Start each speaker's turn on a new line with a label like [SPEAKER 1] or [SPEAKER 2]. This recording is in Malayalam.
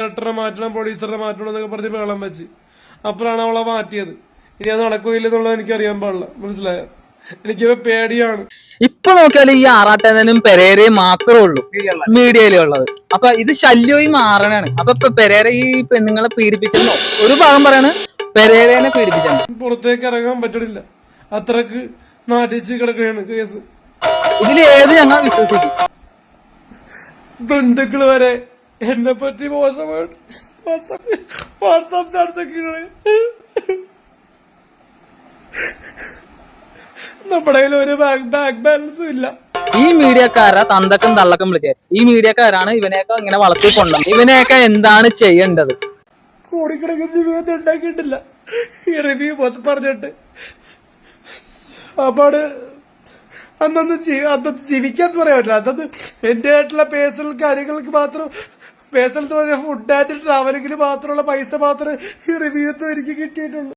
[SPEAKER 1] ഡയറക്ടറെ മാറ്റണം പ്രൊഡ്യൂസറെ മാറ്റണം എന്നൊക്കെ പറഞ്ഞ് വേളം വെച്ച്. അപ്പോഴാണ് അവളെ മാറ്റിയത്. ഇനി അത് നടക്കുകയില്ലെന്നുള്ളത് എനിക്ക് അറിയാൻ പാടില്ല. മനസ്സിലായോ? എനിക്കിപ്പോ പേടിയാണ്.
[SPEAKER 2] ഇപ്പൊ നോക്കിയാൽ ഈ ആറാട്ടനും പെരേരയും മാത്രമേ ഉള്ളൂ മീഡിയയിലുള്ളത് അപ്പൊ ഇത് ശല്യമായി മാറണാണ്. അപ്പൊ ഇപ്പൊ പെരേര ഈ പെണ്ണുങ്ങളെ പീഡിപ്പിച്ചെന്നോ ഒരു ഭാഗം പറയാണ് പെരേരനെ പീഡിപ്പിച്ചെന്നോ
[SPEAKER 1] പുറത്തേക്ക് ഇറങ്ങാൻ പറ്റണില്ല. അത്രയ്ക്ക് നാട്ടിച്ച് കിടക്കുകയാണ് കേസ്.
[SPEAKER 2] ഇതിൽ ഏത് ഞങ്ങൾ വിശ്വസിക്കും?
[SPEAKER 1] ബന്ധുക്കൾ വരെ എന്നെ പറ്റി മോശമായിട്ട് വാട്സാപ്പ് വാട്സാപ്പ് സ്റ്റാറ്റസ് നമ്മുടെ കയ്യിൽ ഒരു ബാങ്ക് ബാലൻസും ഇല്ല.
[SPEAKER 2] ഈ മീഡിയക്കാരെ തന്തക്കും തള്ളക്കും വിളിച്ചേ ഈ മീഡിയക്കാരാണ് ഇവനെയൊക്കെ ഇങ്ങനെ വളർത്തി കൊണ്ടുവന്നത്. ഇവനെയൊക്കെ എന്താണ് ചെയ്യേണ്ടത്?
[SPEAKER 1] കോടിക്കണക്കിന് ജീവിതത്തിൽ ഉണ്ടാക്കിയിട്ടില്ല. ഈ റിവ്യൂ പറഞ്ഞിട്ട്. അപ്പാട് അന്നൊന്ന് അന്നത്തെ ജീവിക്കാൻ പറയാൻ പറ്റില്ല. അന്നത് എന്റെ ആയിട്ടുള്ള പേഴ്സണൽ കാര്യങ്ങൾക്ക് മാത്രം പേഴ്സണൽ ഫുഡ് ആയിട്ട് ട്രാവലിംഗിന് മാത്രമുള്ള പൈസ മാത്രമേ ഈ റിവ്യൂ എനിക്ക് കിട്ടിയിട്ടുള്ളൂ.